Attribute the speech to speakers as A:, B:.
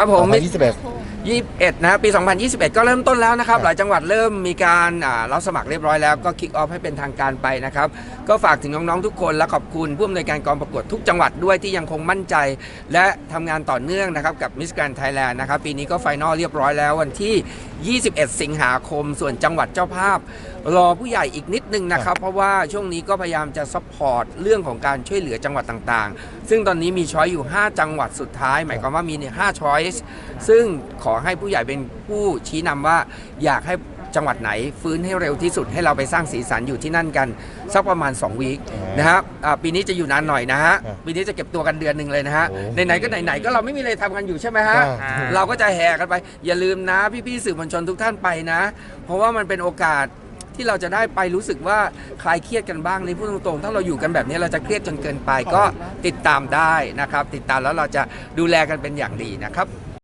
A: ครับผม
B: 2021
A: 21 นะครับปี 2021 ก็เริ่มต้นแล้วนะครับ
B: ครับ
A: หลายจังหวัดเริ่มมีการอ่ารับสมัครเรียบร้อยแล้วก็คิกออฟให้เป็นทางการไปนะครับ ก็ฝากถึงน้องๆทุกคนและขอบคุณผู้อำนวยการกองประกวดทุกจังหวัดด้วยที่ยังคงมั่นใจ และทำงานต่อเนื่องนะครับกับมิส r กรน d ไทยแลนด์นะครับ ปีนี้ก็ไฟนอลเรียบร้อยแล้ววันที่ 21 สิงหาคม ส่วนจังหวัดเจ้าภาพ รอผู้ใหญ่อีกนิดนึงนะครับ เพราะว่าช่วงนี้ก็พยายามจะซัพพอร์ตเรื่องของการช่วยเหลือจังหวัดต่างๆ ซึ่งตอนนี้มีช้อยอยู่ 5 จังหวัดสุดท้าย หมายความว่ามีเนี่ย5ช้อยส์ซึ่งขอให้ผู้ใหญ่เป็นผู้ชี้นำว่าอยากให้ จังหวัดไหน ฟื้นให้เร็วที่สุดให้เราไปสร้างสีสันอยู่ที่นั่นกัน สักประมาณ 2 วีค
B: อ่าน
A: นะครับอ่าปีนี้จะอยู่นานหน่อยนะฮะ
B: ครับ
A: ปีนี้จะเก็บตัวกันเดือนหนึ่งเลยนะฮะ
B: โอ้
A: ไหนๆก็ไหนๆก็เราไม่มีอะไรทำกันอยู่ใช่ไหมฮะ
B: อ่า
A: เราก็จะแห่กันไป อย่าลืมนะพี่ๆสื่อมวลชนทุกท่านไปนะ เพราะว่ามันเป็นโอกาสที่เราจะได้ไปรู้สึกว่าคลายเครียดกันบ้างในพูดตรงๆ ถ้าเราอยู่กันแบบนี้เราจะเครียดจนเกินไปก็ติดตามได้นะครับ ติดตามแล้วเราจะดูแลกันเป็นอย่างดีนะครับ